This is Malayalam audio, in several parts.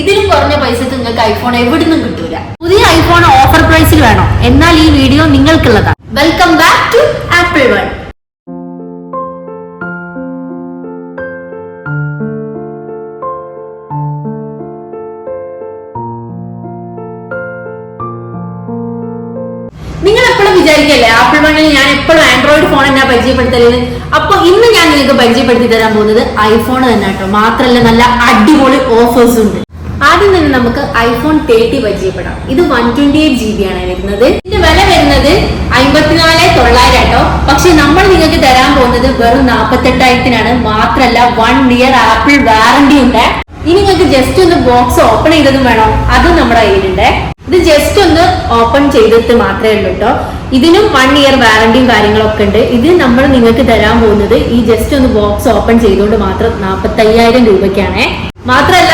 ഇതിലും കുറഞ്ഞ പൈസക്ക് നിങ്ങൾക്ക് ഐഫോൺ എവിടുന്നും കിട്ടൂല. പുതിയ ഐഫോൺ ഓഫർ പ്രൈസിൽ വേണോ. എന്നാൽ ഈ video നിങ്ങൾക്കുള്ളതാണ്. Welcome back to Apple world നിങ്ങൾ എപ്പോഴും വിചാരിക്കല്ലേ ആപ്പിൾ വണ്ണിൽ ഞാൻ എപ്പോഴും ആൻഡ്രോയിഡ് ഫോൺ എന്നാ പരിചയപ്പെടുത്തൽ? അപ്പൊ ഇന്ന് ഞാൻ നിങ്ങൾക്ക് പരിചയപ്പെടുത്തി തരാൻ പോകുന്നത് ഐഫോൺ തന്നെ കേട്ടോ മാത്രല്ല നല്ല അടിപൊളി ഓഫേഴ്സ് ഉണ്ട്. ആദ്യം തന്നെ നമുക്ക് ഐഫോൺ തേർട്ടി പരിചയപ്പെടാം. ഇത് one twenty eight G B ആണ് വരുന്നത്. ഇതിന്റെ വില വരുന്നത് അമ്പത്തിനാല് തൊള്ളായിരം കേട്ടോ പക്ഷെ നമ്മൾ നിങ്ങൾക്ക് തരാൻ പോകുന്നത് വെറും നാൽപ്പത്തെട്ടായിരത്തിനാണ് മാത്രല്ല വൺ ഇയർ ആപ്പിൾ വാറണ്ടി ഉണ്ട്. ഇനി നിങ്ങൾക്ക് ജസ്റ്റ് ഒന്ന് ബോക്സ് ഓപ്പൺ ചെയ്തതും വേണം. അതും നമ്മുടെ കയ്യിലുണ്ട്. ഇത് ജസ്റ്റ് ഒന്ന് ഓപ്പൺ ചെയ്തിട്ട് മാത്രമേ ഉള്ളൂ കേട്ടോ ഇതിനും വൺ ഇയർ വാറണ്ടിയും കാര്യങ്ങളൊക്കെ ഉണ്ട്. ഇത് നമ്മൾ നിങ്ങൾക്ക് തരാൻ പോകുന്നത് ഈ ജസ്റ്റ് ഒന്ന് ബോക്സ് ഓപ്പൺ ചെയ്തുകൊണ്ട് മാത്രം നാൽപ്പത്തി അയ്യായിരം രൂപയ്ക്കാണ്. മാത്രമല്ല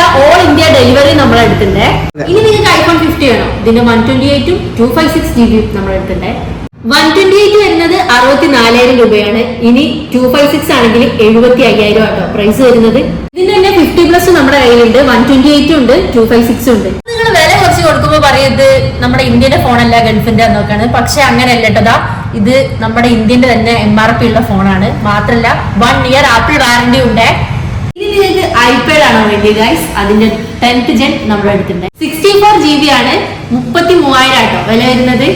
ഇന്ത്യ ഡെലിവറി നമ്മൾ എടുത്തിട്ടുണ്ട് ഇനി നിങ്ങൾക്ക് ഐഫോൺ ഫിഫ്റ്റി വേണം. ഇതിന്റെ one twenty എയ്റ്റും two five six G B നമ്മൾ എടുത്തിട്ടുണ്ട് വൺ ട്വന്റി എയ്റ്റ് വരുന്നത് അറുപത്തി നാലായിരം രൂപയാണ്. ഇനി ടു ഫൈവ് സിക്സ് ആണെങ്കിൽ എഴുപത്തി അയ്യായിരം ആട്ടോ പ്രൈസ് വരുന്നത്. ഇതിന്റെ തന്നെ ഫിഫ്റ്റി പ്ലസ് നമ്മുടെ കയ്യിലുണ്ട്. വൺ ട്വന്റി എയ്റ്റും ഉണ്ട് ടു ഫൈവ് സിക്സും ഉണ്ട്. നിങ്ങൾ വില കുറച്ച് കൊടുക്കുമ്പോൾ പറയുന്നത് നമ്മുടെ ഇന്ത്യയുടെ ഫോണല്ല ഗൾഫിന്റെ നോക്കാണ്. പക്ഷെ അങ്ങനെ കേട്ടതാ ഇത് നമ്മുടെ ഇന്ത്യന്റെ തന്നെ എം ആർ പി ഉള്ള ഫോണാണ് മാത്രല്ല വൺ ഇയർ ആപ്പിൾ വാറന്റി ഉണ്ട്. ഇനി ഐപാഡ് ആണോ വേണ്ടി ഗൈസ് അതിന്റെ ടെൻത്ത് ജെൻ നമ്മൾ എടുത്തിട്ടുണ്ട് സിക്സ്റ്റി ഫോർ ജി ബി ആണ് മുപ്പത്തി മൂവായിരം ആട്ടോ. വില വരുന്നത്.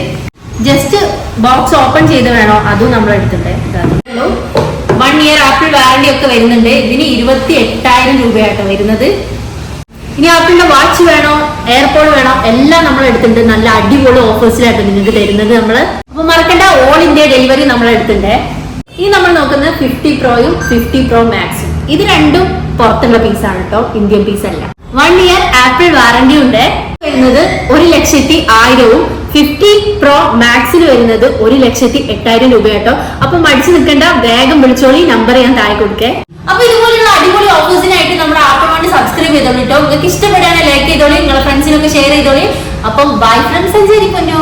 ജസ്റ്റ് ബോക്സ് ഓപ്പൺ ചെയ്ത് വേണോ? അതും നമ്മൾ എടുത്തിട്ടുണ്ട് വൺ ഇയർ ആപ്പിൾ വാറണ്ടി ഒക്കെ വരുന്നുണ്ട്. ഇതിന് ഇരുപത്തി എട്ടായിരം രൂപയാട്ടോ വരുന്നത്. ഇനി ആപ്പിളിന്റെ വാച്ച് വേണോ? എയർപോഡ് വേണോ? എല്ലാം നമ്മൾ എടുത്തിട്ടുണ്ട് നല്ല അടിപൊളി ഓഫേഴ്സിലായിട്ട് നിങ്ങൾക്ക് തരുന്നത് നമ്മൾ അപ്പൊ മറക്കണ്ട ഓൾ ഇന്ത്യ ഡെലിവറി നമ്മൾ എടുത്തിട്ടുണ്ട് ഈ നമ്മൾ നോക്കുന്നത് ഫിഫ്റ്റി പ്രോയും ഫിഫ്റ്റി പ്രോ മാക്സും ഇത് രണ്ടും പുറത്തുള്ള പീസാണ് കേട്ടോ ഇന്ത്യൻ പീസ് അല്ല. വൺ ഇയർ ആപ്പിൾ വാറണ്ടി ഉണ്ട്. വരുന്നത് ഒരു ലക്ഷത്തി ആയിരവും ഫിഫ്റ്റി പ്രോ മാക്സിന് വരുന്നത് ഒരു ലക്ഷത്തി എട്ടായിരം രൂപ കേട്ടോ അപ്പൊ മടിച്ചു നിൽക്കേണ്ട വേഗം വിളിച്ചോളി നമ്പർ ഞാൻ താഴെ കൊടുക്കേ. അപ്പൊ ഇതുപോലുള്ള അടിപൊളി ഓഫേഴ്സിനായിട്ട് നമ്മുടെ ആപ്പിൾ വണ്ടി സബ്സ്ക്രൈബ് ചെയ്തോളൂ കേട്ടോ നിങ്ങൾക്ക് ഇഷ്ടപ്പെടുകയാണെങ്കിൽ ലൈക്ക് ചെയ്തോളി നിങ്ങളുടെ ഫ്രണ്ട്സിനൊക്കെ ഷെയർ ചെയ്തോളി. അപ്പം ബൈ ഫ്രണ്ട്സ് സഞ്ചരിക്കുന്നു